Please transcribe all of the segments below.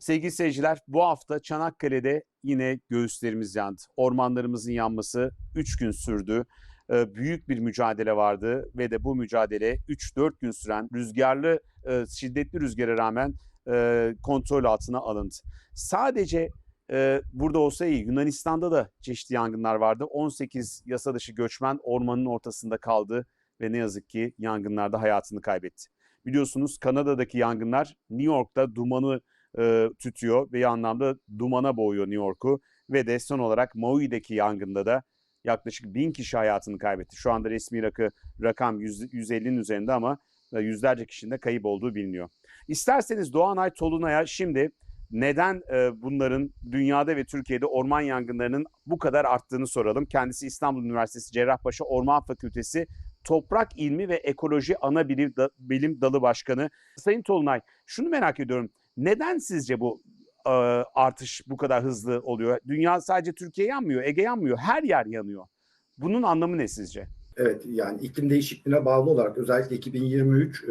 Sevgili seyirciler bu hafta Çanakkale'de yine göğüslerimiz yandı. Ormanlarımızın yanması 3 gün sürdü. Ee, Büyük bir mücadele vardı ve de bu mücadele 3-4 gün süren rüzgarlı, e, şiddetli rüzgara rağmen e, kontrol altına alındı. Sadece e, burada olsa iyi Yunanistan'da da çeşitli yangınlar vardı. 18 yasa dışı göçmen ormanın ortasında kaldı ve ne yazık ki yangınlarda hayatını kaybetti. Biliyorsunuz Kanada'daki yangınlar New York'ta dumanı e, tütüyor ve bir anlamda dumana boğuyor New York'u. Ve de son olarak Maui'deki yangında da yaklaşık bin kişi hayatını kaybetti. Şu anda resmi rakı, rakam 100, 150'nin üzerinde ama e, yüzlerce kişinin de kayıp olduğu biliniyor. İsterseniz Doğanay Tolunay'a şimdi neden e, bunların dünyada ve Türkiye'de orman yangınlarının bu kadar arttığını soralım. Kendisi İstanbul Üniversitesi Cerrahpaşa Orman Fakültesi Toprak İlmi ve Ekoloji Ana Bilim, Da- Bilim Dalı Başkanı. Sayın Tolunay şunu merak ediyorum. Neden sizce bu e, artış bu kadar hızlı oluyor? Dünya sadece Türkiye yanmıyor, Ege yanmıyor, her yer yanıyor. Bunun anlamı ne sizce? Evet yani iklim değişikliğine bağlı olarak özellikle 2023 e,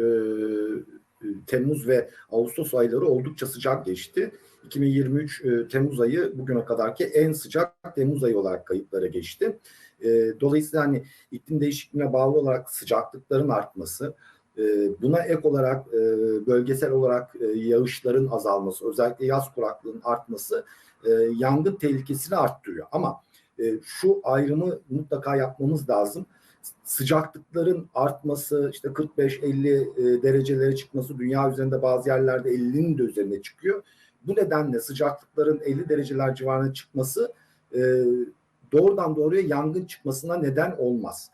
Temmuz ve Ağustos ayları oldukça sıcak geçti. 2023 e, Temmuz ayı bugüne kadarki en sıcak Temmuz ayı olarak kayıtlara geçti. E, dolayısıyla hani iklim değişikliğine bağlı olarak sıcaklıkların artması, e, buna ek olarak e, bölgesel olarak e, yağışların azalması, özellikle yaz kuraklığının artması e, yangın tehlikesini arttırıyor. Ama şu ayrımı mutlaka yapmamız lazım sıcaklıkların artması işte 45-50 e, derecelere çıkması dünya üzerinde bazı yerlerde 50'nin de üzerine çıkıyor. Bu nedenle sıcaklıkların 50 dereceler civarına çıkması doğrudan doğruya yangın çıkmasına neden olmaz.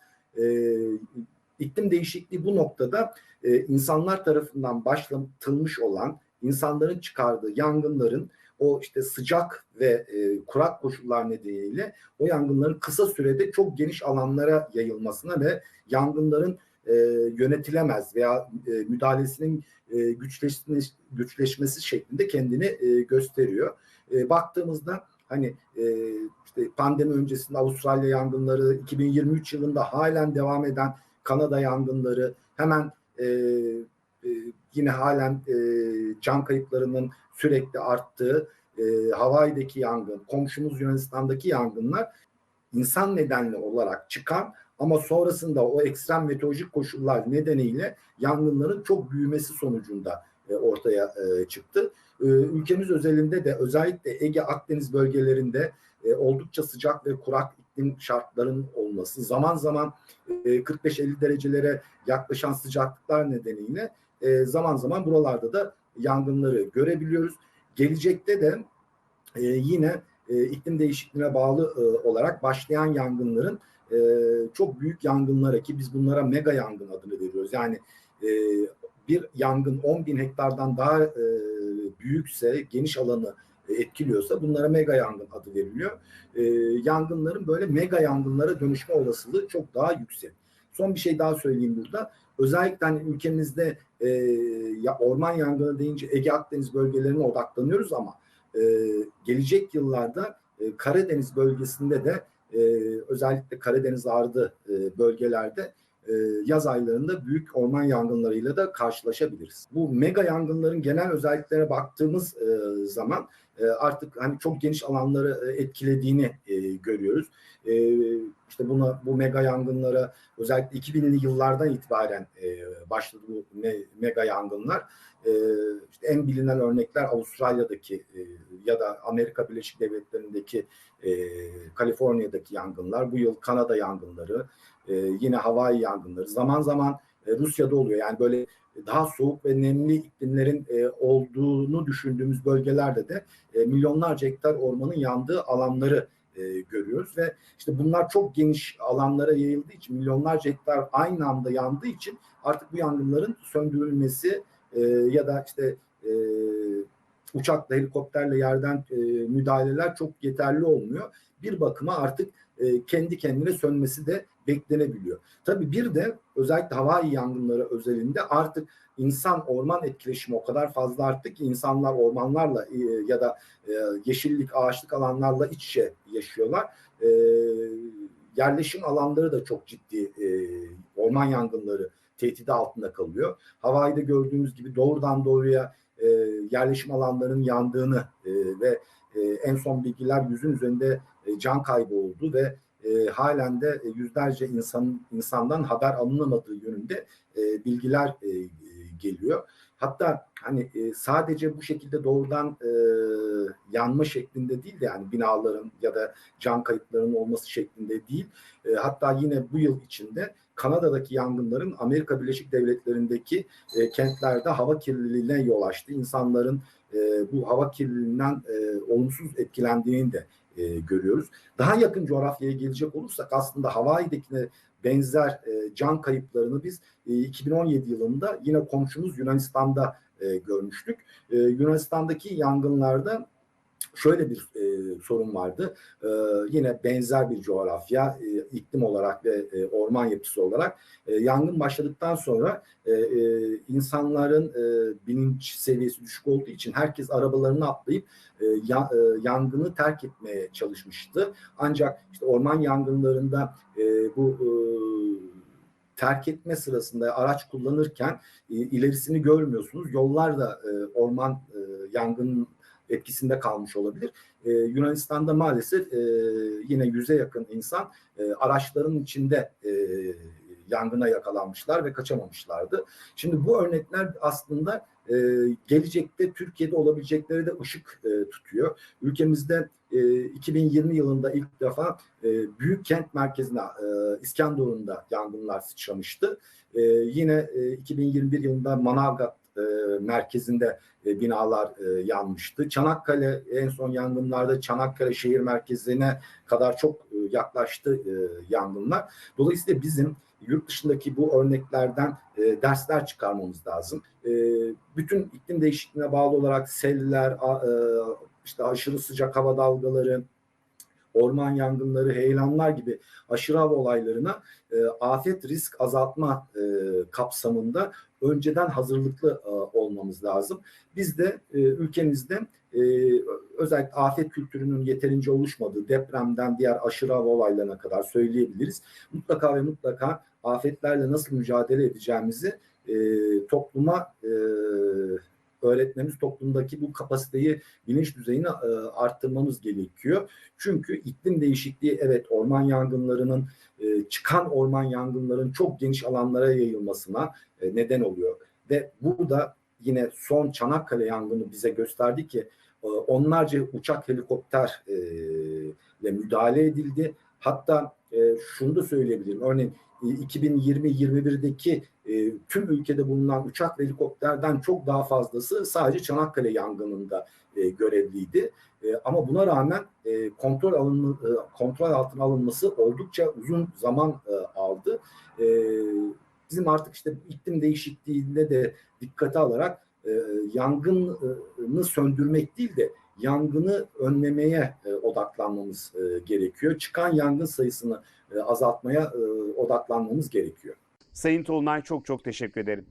İklim değişikliği bu noktada e, insanlar tarafından başlatılmış olan insanların çıkardığı yangınların o işte sıcak ve e, kurak koşullar nedeniyle o yangınların kısa sürede çok geniş alanlara yayılmasına ve yangınların e, yönetilemez veya e, müdahalesinin e, güçleşmesi, güçleşmesi şeklinde kendini e, gösteriyor. E, baktığımızda hani e, işte pandemi öncesinde Avustralya yangınları, 2023 yılında halen devam eden Kanada yangınları, hemen e, e, yine halen e, can kayıplarının sürekli arttığı e, Hawaii'deki yangın, komşumuz Yunanistan'daki yangınlar insan nedenli olarak çıkan ama sonrasında o ekstrem meteorolojik koşullar nedeniyle yangınların çok büyümesi sonucunda e, ortaya e, çıktı. E, ülkemiz özelinde de özellikle Ege Akdeniz bölgelerinde e, oldukça sıcak ve kurak iklim şartlarının olması, zaman zaman e, 45-50 derecelere yaklaşan sıcaklıklar nedeniyle e, zaman zaman buralarda da yangınları görebiliyoruz. Gelecekte de e, yine e, iklim değişikliğine bağlı e, olarak başlayan yangınların e, çok büyük yangınlara ki biz bunlara mega yangın adını veriyoruz. Yani e, bir yangın 10 bin hektardan daha e, büyükse, geniş alanı e, etkiliyorsa bunlara mega yangın adı veriliyor. E, yangınların böyle mega yangınlara dönüşme olasılığı çok daha yüksek. Son bir şey daha söyleyeyim burada. Özellikle hani ülkemizde e, ya orman yangını deyince Ege Akdeniz bölgelerine odaklanıyoruz ama e, gelecek yıllarda e, Karadeniz bölgesinde de e, özellikle Karadeniz ardı e, bölgelerde yaz aylarında büyük orman yangınlarıyla da karşılaşabiliriz. Bu mega yangınların genel özelliklerine baktığımız e, zaman e, artık hani çok geniş alanları e, etkilediğini e, görüyoruz. E, işte buna bu mega yangınlara özellikle 2000'li yıllardan itibaren e, başladı bu me, mega yangınlar. E, işte en bilinen örnekler Avustralya'daki e, ya da Amerika Birleşik Devletleri'ndeki e, Kaliforniya'daki yangınlar, bu yıl Kanada yangınları, e, yine Hawaii yangınları, zaman zaman e, Rusya'da oluyor. Yani böyle daha soğuk ve nemli iklimlerin e, olduğunu düşündüğümüz bölgelerde de e, milyonlarca hektar ormanın yandığı alanları e, görüyoruz ve işte bunlar çok geniş alanlara yayıldığı için milyonlarca hektar aynı anda yandığı için artık bu yangınların söndürülmesi e, ya da işte e, uçakla helikopterle yerden e, müdahaleler çok yeterli olmuyor. Bir bakıma artık e, kendi kendine sönmesi de beklenebiliyor. Tabii bir de özellikle Hawaii yangınları özelinde artık insan orman etkileşimi o kadar fazla arttı ki insanlar ormanlarla e, ya da e, yeşillik, ağaçlık alanlarla iç içe yaşıyorlar. E, yerleşim alanları da çok ciddi orman yangınları tehdidi altında kalıyor. Hawaii'de gördüğümüz gibi doğrudan doğruya yerleşim alanlarının yandığını ve en son bilgiler yüzün üzerinde can kaybı oldu ve e, halen de e, yüzlerce insan insandan haber alınamadığı yönünde e, bilgiler e, geliyor. Hatta hani e, sadece bu şekilde doğrudan e, yanma şeklinde değil de yani binaların ya da can kayıplarının olması şeklinde değil. E, hatta yine bu yıl içinde Kanada'daki yangınların Amerika Birleşik Devletleri'ndeki e, kentlerde hava kirliliğine yol açtı. İnsanların e, bu hava kirliliğinden e, olumsuz etkilendiğini de e, görüyoruz. Daha yakın coğrafyaya gelecek olursak aslında Hawaii'dekine benzer e, can kayıplarını biz e, 2017 yılında yine komşumuz Yunanistan'da e, görmüştük. E, Yunanistan'daki yangınlarda şöyle bir e, sorun vardı. E, yine benzer bir coğrafya, e, iklim olarak ve e, orman yapısı olarak e, yangın başladıktan sonra e, e, insanların e, bilinç seviyesi düşük olduğu için herkes arabalarını atlayıp e, ya, e, yangını terk etmeye çalışmıştı. Ancak işte orman yangınlarında e, bu e, terk etme sırasında araç kullanırken e, ilerisini görmüyorsunuz. Yollar da e, orman e, yangın etkisinde kalmış olabilir. Ee, Yunanistan'da maalesef e, yine yüze yakın insan e, araçların içinde e, yangına yakalanmışlar ve kaçamamışlardı. Şimdi bu örnekler aslında e, gelecekte Türkiye'de olabilecekleri de ışık e, tutuyor. Ülkemizde e, 2020 yılında ilk defa e, büyük kent merkezine e, İskenderun'da yangınlar sıçramıştı. E, yine e, 2021 yılında Manavgat e, merkezinde e, binalar e, yanmıştı. Çanakkale en son yangınlarda Çanakkale şehir merkezine kadar çok e, yaklaştı e, yangınlar. Dolayısıyla bizim yurt dışındaki bu örneklerden e, dersler çıkarmamız lazım. E, bütün iklim değişikliğine bağlı olarak seller, a, e, işte aşırı sıcak hava dalgaları, orman yangınları, heyelanlar gibi aşırı hava olaylarına e, afet risk azaltma e, kapsamında önceden hazırlıklı e, olmamız lazım. Biz de e, ülkemizde e, özellikle afet kültürünün yeterince oluşmadığı depremden diğer aşırı hava olaylarına kadar söyleyebiliriz. Mutlaka ve mutlaka afetlerle nasıl mücadele edeceğimizi topluma öğretmemiz toplumdaki bu kapasiteyi bilinç düzeyini e, arttırmamız gerekiyor. Çünkü iklim değişikliği evet orman yangınlarının e, çıkan orman yangınların çok geniş alanlara yayılmasına e, neden oluyor. Ve burada yine son Çanakkale yangını bize gösterdi ki e, onlarca uçak helikopter ile müdahale edildi. Hatta şunu da söyleyebilirim. Örneğin 2020-21'deki e, tüm ülkede bulunan uçak ve helikopterden çok daha fazlası sadece Çanakkale yangınında e, görevliydi. E, ama buna rağmen e, kontrol alınma, e, kontrol altına alınması oldukça uzun zaman e, aldı. E, bizim artık işte iklim değişikliğinde de dikkate alarak e, yangını söndürmek değil de yangını önlemeye e, odaklanmamız e, gerekiyor. Çıkan yangın sayısını e, azaltmaya e, odaklanmamız gerekiyor. Sayın Tolunay çok çok teşekkür ederim.